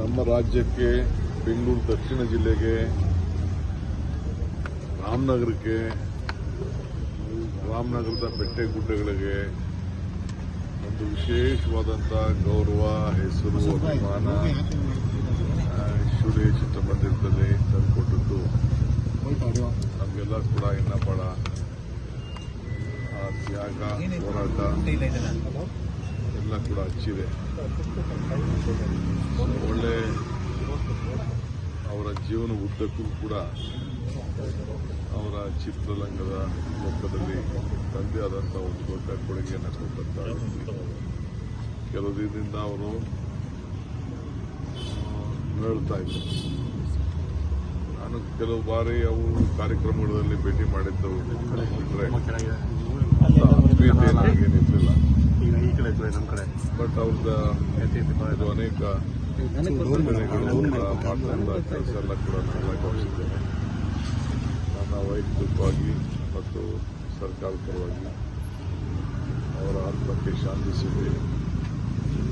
ನಮ್ಮ ರಾಜ್ಯಕ್ಕೆ ಬೆಂಗಳೂರು ದಕ್ಷಿಣ ಜಿಲ್ಲೆಗೆ ರಾಮನಗರಕ್ಕೆ ರಾಮನಗರದ ಬೆಟ್ಟೆ ಗುಡ್ಡಗಳಿಗೆ ಒಂದು ವಿಶೇಷವಾದಂತಹ ಗೌರವ ಹೆಸರು ಅಭಿಮಾನ ಶುಡಿ ಚಿತ್ರಮಂದಿರದಲ್ಲಿ ತಂದುಕೊಟ್ಟದ್ದು. ನಮಗೆಲ್ಲ ಕೂಡ ಇನ್ನ ಬಹಳ ಆ ತ್ಯಾಗ ಹೋರಾಟ. ಎಲ್ಲ ಕೂಡ ಹಚ್ಚಿದೆ. ಒಳ್ಳೆ ಅವರ ಜೀವನ ಉದ್ದಕ್ಕೂ ಕೂಡ ಅವರ ಚಿತ್ರರಂಗದ ಲೋಕದಲ್ಲಿ ತಂದೆ ಆದಂಥ ಒಂದು ದೊಡ್ಡ ಕೊಡುಗೆಯನ್ನು ಕೊಟ್ಟಂತ. ಕೆಲವು ದಿನದಿಂದ ಅವರು ಹೇಳ್ತಾ ಇದ್ರು ನಾನು ಕೆಲವು ಬಾರಿ ಅವು ಕಾರ್ಯಕ್ರಮಗಳಲ್ಲಿ ಭೇಟಿ ಮಾಡಿದ್ದವು. ಬಿಟ್ರೆ ಪ್ರೀತಿ ಆತ್ಮೀಯತೆ ನಮ್ಮ ಕಡೆ. ಬಟ್ ಅವ್ರದ್ದು ಇದು ಅನೇಕ ಮಾಡ್ತಾ ಕೆಲಸ ಎಲ್ಲ ಕೂಡ ಗಮನಿಸಿದ್ದೇನೆ ನನ್ನ ವೈಯಕ್ತಿಕವಾಗಿ ಮತ್ತು ಸರ್ಕಾರದ ಪರವಾಗಿ ಅವರ ಆತ್ಮಕ್ಕೆ ಶಾಂತಿ ಸಿಗಲಿ.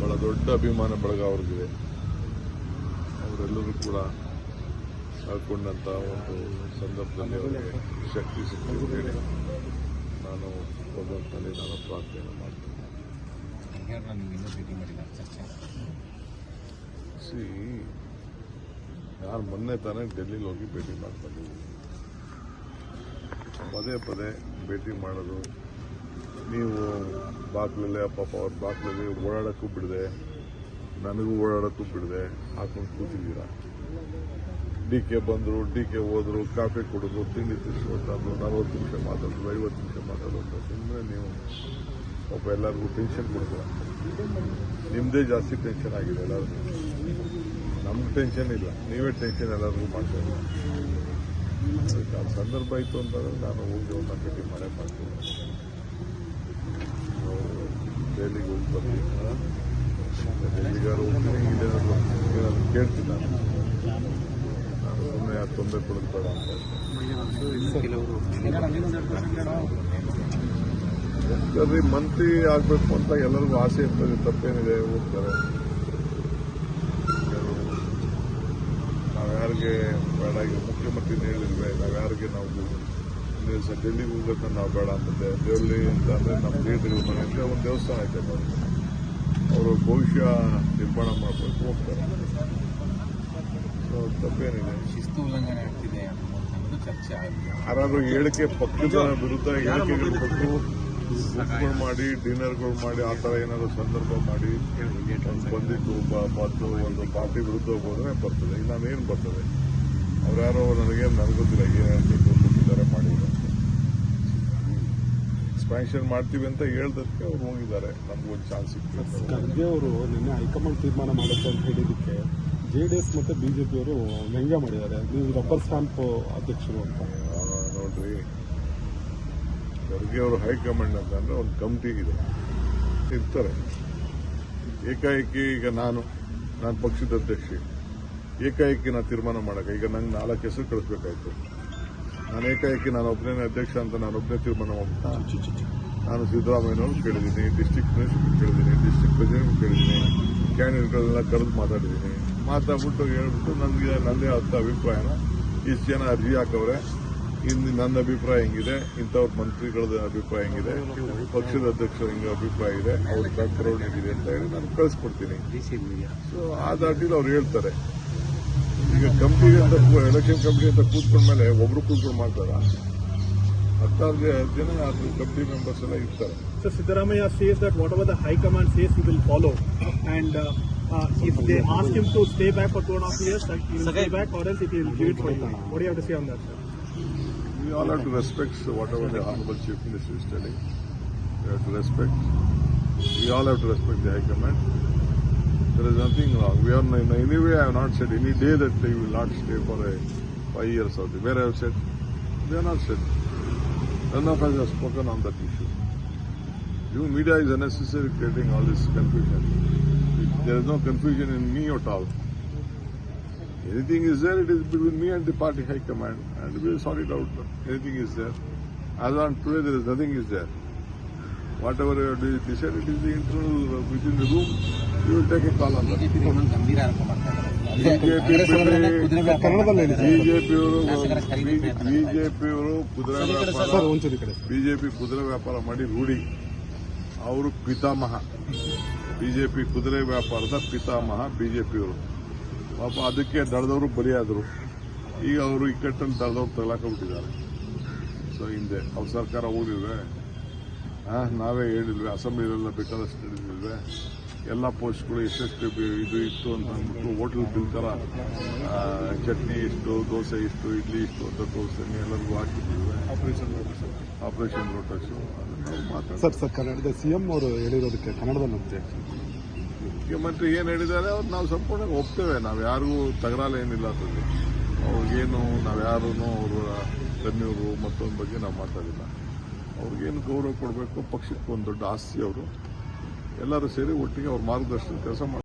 ಬಹಳ ದೊಡ್ಡ ಅಭಿಮಾನ ಬಳಗ ಅವ್ರಿಗಿದೆ. ಅವರೆಲ್ಲರೂ ಕೂಡ ಕಳ್ಕೊಂಡಂಥ ಒಂದು ಸಂದರ್ಭದಲ್ಲಿ ಅವರಿಗೆ ಶಕ್ತಿ ಸಿಗ್ತದೆ ಹೇಳಿ ನಾನು ಭಗವಂತನಲ್ಲಿ ನಾನು ಪ್ರಾರ್ಥನೆ ಮಾಡ್ತೀನಿ. ಸಿ, ಯಾರು ಮೊನ್ನೆ ತಾನೇ ಡೆಲ್ಲಿಗೆ ಹೋಗಿ ಭೇಟಿ ಮಾಡ್ಕೊಂಡಿದ್ದೀವಿ ಪದೇ ಪದೇ ಭೇಟಿ ಮಾಡೋದು. ನೀವು ಬಾಗ್ಲಲ್ಲೇ ಪಾಪ ಅವ್ರ ಬಾಕ್ಲಲ್ಲಿ ಓಡಾಡೋಕ್ಕೂ ಬಿಡದೆ. ನನಗೂ ಓಡಾಡೋಕ್ಕೂ ಬಿಡದೆ. ಹಾಕೊಂಡು ಕೂತಿದ್ದೀರಾ? ಡಿ ಕೆ ಬಂದರು, ಡಿ ಕೆ ಹೋದರು, ಕಾಫಿ ಕುಡಿದ್ರು, ತಿಂಡಿ ತಿನ್ಸ್ಕೊಟ್ಟಾದ್ರು ನಲ್ವತ್ತು ನಿಮಿಷ ಮಾತಾಡೋದು ಐವತ್ತು ನಿಮಿಷ ಮಾತಾಡೋದು ಸುಮ್ಮನೆ ನೀವು ಪಾಪ ಎಲ್ಲರಿಗೂ ಟೆನ್ಷನ್ ಕೊಡ್ತಾರೆ. ನಿಮ್ಮದೇ ಜಾಸ್ತಿ ಟೆನ್ಷನ್ ಆಗಿದೆ ಎಲ್ಲರಿಗೂ ನಮ್ಗೆ ಟೆನ್ಷನ್ ಇಲ್ಲ. ನೀವೇ ಟೆನ್ಷನ್ ಎಲ್ಲರಿಗೂ ಮಾಡ್ತಾ ಇಲ್ಲ ಆ ಸಂದರ್ಭ ಇತ್ತು ಅಂತಂದ್ರೆ ನಾನು ಹೋಗಿ ಅವ್ರನ್ನ ಭೇಟಿ ಮಾಡೇ ಮಾಡ್ತೀನಿ. ದೆಹಲಿಗೆ ಹೋಗಿ ಬರ್ತೀನಿ ಡೆಲ್ಲಿಗಾರು ಹೋಗ್ತೀನಿ ಇಲ್ಲೇನಾದ್ರು ಕೇಳ್ತೀನಿ ನಾನು ನಾನು ಸುಮ್ಮನೆ ಯಾರು ತೊಂದರೆ ಕೊಡೋದು ಬೇಡ ಅಂತ ಹೋಗ್ತಾರೆ ಮಂತ್ರಿ ಆಗಬೇಕು ಅಂತ ಎಲ್ಲರಿಗೂ ಆಸೆ ಇರ್ತದೆ ತಪ್ಪೇನಿದೆ ಹೋಗ್ತಾರೆ. ನಾವ್ಯಾರಿಗೆ ಬೇಡ ಈಗ ಮುಖ್ಯಮಂತ್ರಿ ಹೇಳಿಲ್ವೇ ನಾವ್ಯಾರಿಗೆ ನಾವು ಒಂದು ದಿವಸ ಡೆಲ್ಲಿಗೆ ಹೋಗ್ಬೇಕಂತ ನಾವು ಬೇಡ ಅಂತಂದೆ ಡೆಲ್ಲಿ ಅಂತ ಅಂದರೆ ನಮ್ಮ ಲೀಡರ್ಗಳ ಒಂದು ದೇವಸ್ಥಾನ ಐತೆ ನೋಡಿ ಅವರು ಭವಿಷ್ಯ ನಿರ್ಮಾಣ ಮಾಡಬೇಕು ಹೋಗ್ತಾರೆ. ತಪ್ಪೇನಿದೆ. ಶಿಸ್ತು ಉಲ್ಲಂಘನೆ ಆಗ್ತಿದೆ ಚರ್ಚೆ ಆಗಿದೆ. ಯಾರಾದ್ರೂ ಹೇಳಿಕೆ ಪಕ್ಷದ ವಿರುದ್ಧ ಹೇಳಿಕೆಗಳು ಕೊಟ್ಟು ಬುಕ್ಗಳು ಮಾಡಿ ಡಿನ್ನರ್ಗಳು ಮಾಡಿ ಆ ಥರ ಏನಾದ್ರು ಸಂದರ್ಭ ಮಾಡಿ ಬಂದಿದ್ದು ಬಂದು ಒಂದು ಪಾರ್ಟಿ ವಿರುದ್ಧ ಹೋದ್ರೆ ಬರ್ತದೆ. ಇಲ್ಲ ಏನು ಬರ್ತದೆ? ಅವ್ರು ಯಾರೋ ನನಗೆ ನನಗೊತ್ತಿಲ್ಲ ಏನು ಹೇಳ್ಬೇಕು ಕೊಟ್ಟಿದ್ದಾರೆ ಮಾಡಿದ್ದಾರೆ ಎಕ್ಸ್ಪ್ಯಾನ್ಷನ್ ಮಾಡ್ತೀವಿ ಅಂತ ಹೇಳ್ದಕ್ಕೆ ಅವ್ರು ಹೋಗಿದ್ದಾರೆ. ನಮ್ಗೆ ಒಂದು ಚಾನ್ಸ್ ಸಿಕ್ತು ಅಂತ. ಖರ್ಗೆ ಅವರು ನಿನ್ನೆ ಹೈಕಮಾಂಡ್ ತೀರ್ಮಾನ ಮಾಡುತ್ತೆ ಅಂತ ಹೇಳಿದಕ್ಕೆ ಜೆ ಡಿ ಎಸ್ ಮತ್ತು ಬಿಜೆಪಿ ಅವರು ವ್ಯಂಗ್ಯ ಮಾಡಿದ್ದಾರೆ. ನೀವು ರಬ್ಬರ್ ಸ್ಟಾಂಪ್ ಅಧ್ಯಕ್ಷರು ಅಂತ. ಅವರು ಹೈಕಮಾಂಡ್ ಅಂತಂದ್ರೆ ಒಂದು ಕಮಿಟಿ ಇದೆ. ಇರ್ತಾರೆ. ಏಕಾಏಕಿ ಈಗ ನಾನು ನಾನು ಪಕ್ಷದ ಅಧ್ಯಕ್ಷ. ಏಕಾಏಕಿ ನಾನು ತೀರ್ಮಾನ ಮಾಡಕ್ಕೆ, ಈಗ ನಂಗೆ ನಾಲ್ಕು ಹೆಸರು ಕಳಿಸ್ಬೇಕಾಯ್ತು. ನಾನು ಏಕಾಏಕಿ ನಾನು ಒಬ್ಬನೇ ಅಧ್ಯಕ್ಷ ಅಂತ ನಾನು ಒಬ್ಬನೇ ತೀರ್ಮಾನ ಮಾಡ್ತೀನಿ ನಾನು ಸಿದ್ದರಾಮಯ್ಯನವ್ರು ಕೇಳಿದ್ದೀನಿ ಡಿಸ್ಟಿಕ್ ಮಿನಿಸ್ಟರ್ ಕೇಳಿದ್ದೀನಿ ಡಿಸ್ಟಿಕ್ ಪ್ರೆಸಿಡೆಂಟ್ ಕೇಳಿದ್ದೀನಿ ಕ್ಯಾಂಡಿಡೇಟ್ಗಳನ್ನೆಲ್ಲ ಕರೆದು ಮಾತಾಡಿದ್ದೀನಿ. ಮಾತಾಡ್ಬಿಟ್ಟು ಹೇಳ್ಬಿಟ್ಟು ನನಗೆ ನನ್ನದೇ ಆದ ಅಭಿಪ್ರಾಯನ ಇಷ್ಟು ಜನ ಅರ್ಜಿ ಹಾಕವ್ರೆ. ಇಲ್ಲಿ ನನ್ನ ಅಭಿಪ್ರಾಯ ಹೆಂಗಿದೆ ಇಂಥವ್ರ ಮಂತ್ರಿಗಳ ಅಭಿಪ್ರಾಯ ಹೆಂಗಿದೆ ಪಕ್ಷದ ಅಧ್ಯಕ್ಷರ ಹಿಂಗೆ ಅಭಿಪ್ರಾಯ ಇದೆ ಅವ್ರ ಬ್ಯಾಕ್ ಗ್ರೌಂಡ್ ಹೇಗಿದೆ ಅಂತ ಹೇಳಿ ನಾನು ಕಳ್ಸಿಕೊಡ್ತೀನಿ. ಸೊ ಆ ದಾಟಿದ ಅವ್ರು ಹೇಳ್ತಾರೆ. ಈಗ ಕಂಪ್ನಿ ಅಂತ ಎಲೆಕ್ಷನ್ ಕಂಪ್ನಿ ಅಂತ ಕೂತ್ಕೊಂಡ ಮೇಲೆ ಒಬ್ರು ಕೂತ್ಕೊಂಡು ಮಾಡ್ತಾರ? ಹತ್ತಾರು ಜನ ಅದು ಕಮಿಟಿ ಮೆಂಬರ್ಸ್ ಎಲ್ಲ ಇರ್ತಾರೆ. So Siddaramaiah says that whatever the high command says you will follow and stay back for off and half back or else it'll ಕೇಳಿ ಒಡಿಯಾಡಿಸಿ ಅಂದ್ರೆ We all have to respect whatever the Honorable Chief Minister is telling. We have to respect. We all have to respect the High Command. There is nothing wrong. We are in any way I have not said any day that they will not stay for a five years or the, where I have said. They are not said. None of us have spoken on that issue. You media is unnecessary creating all this confusion. There is no confusion in me at all. Anything is there, it is between me and the party high command, and we will sort it out. Anything is there. As on today, there is nothing is there. You will take a call ಅಲ್ಲ BJP ಇನ್ನೊಂದು ಗಂಭೀರ ಆರೋಪ ಮಾಡ್ತಾರೆ BJP Congress ಅವರನ್ನೇ ಕುದುರೆ ವ್ಯಾಪಾರ ಕನ್ನಡದಲ್ಲಿ ಹೇಳಿ ಸರ್. ಬಿಜೆಪಿಯವರು ಕುದುರೆ ವ್ಯಾಪಾರ ಬಿಜೆಪಿ ಕುದುರೆ ವ್ಯಾಪಾರ ಮಾಡಿ ರೂಢಿ. ಅವರು ಪಿತಾಮಹ. ಬಿಜೆಪಿ ಕುದುರೆ ವ್ಯಾಪಾರದ ಪಿತಾಮಹ ಬಿಜೆಪಿಯವರು ಪಾಪ ಅದಕ್ಕೆ ದಳದವರು ಬಲಿಯಾದರು. ಈಗ ಅವರು ಇಕ್ಕಟ್ಟನ್ನು ದಳದವ್ರು ತಗಲಾಕೊಂಡ್ಬಿಟ್ಟಿದ್ದಾರೆ. ಸೊ ಹಿಂದೆ ಅವ್ರ ಸರ್ಕಾರ ಹೋಗಿಲ್ವೇ? ಹಾಂ ನಾವೇ ಹೇಳಿಲ್ವೇ? ಅಸೆಂಬ್ಲಿಲೆಲ್ಲ ಬೇಕಾದಷ್ಟು ಹೇಳಿದ್ವಿ ಎಲ್ಲ ಪೋಸ್ಟ್ಗಳು ಎಷ್ಟೆಷ್ಟು ಬಿ- ಇದು ಇತ್ತು ಅಂತ ಅಂದ್ಬಿಟ್ಟು ಹೋಟ್ಲ್ ಬಿಲ್ ಥರ ಚಟ್ನಿ ಇಷ್ಟು ದೋಸೆ ಇಷ್ಟು ಇಡ್ಲಿ ಇಷ್ಟು ಅಂತ ದೋಸೆ ಎಲ್ಲರಿಗೂ ಹಾಕಿದ್ವಿ ಆಪರೇಷನ್ ಆಪರೇಷನ್ ರೋಟಕ್ಸು ಮಾತಾಡ್ತಾರೆ. ಸರ್ ಸರ್ ಕನ್ನಡದ ಸಿಎಂ ಅವರು ಹೇಳಿರೋದಕ್ಕೆ ಕನ್ನಡದಲ್ಲಿ ನಂಬಿಕೆ ಮುಖ್ಯಮಂತ್ರಿ ಏನು ಹೇಳಿದ್ದಾರೆ, ಅವ್ರು ನಾವು ಸಂಪೂರ್ಣ ಒಪ್ತೇವೆ. ನಾವು ಯಾರಿಗೂ ತಗರಾಲ ಏನಿಲ್ಲ ಅದರಲ್ಲಿ. ಅವ್ರಿಗೇನು, ನಾವು ಯಾರೂ ಅವರ ಕನ್ಯೂರು ಮತ್ತೊಂದು ಬಗ್ಗೆ ನಾವು ಮಾತಾಡಿಲ್ಲ. ಅವ್ರಿಗೇನು ಗೌರವ ಕೊಡಬೇಕು, ಪಕ್ಷಕ್ಕೆ ಒಂದು ದೊಡ್ಡ ಆಸ್ತಿ ಅವರು. ಎಲ್ಲರೂ ಸೇರಿ ಒಟ್ಟಿಗೆ ಅವ್ರ ಮಾರ್ಗದರ್ಶನ ಕೆಲಸ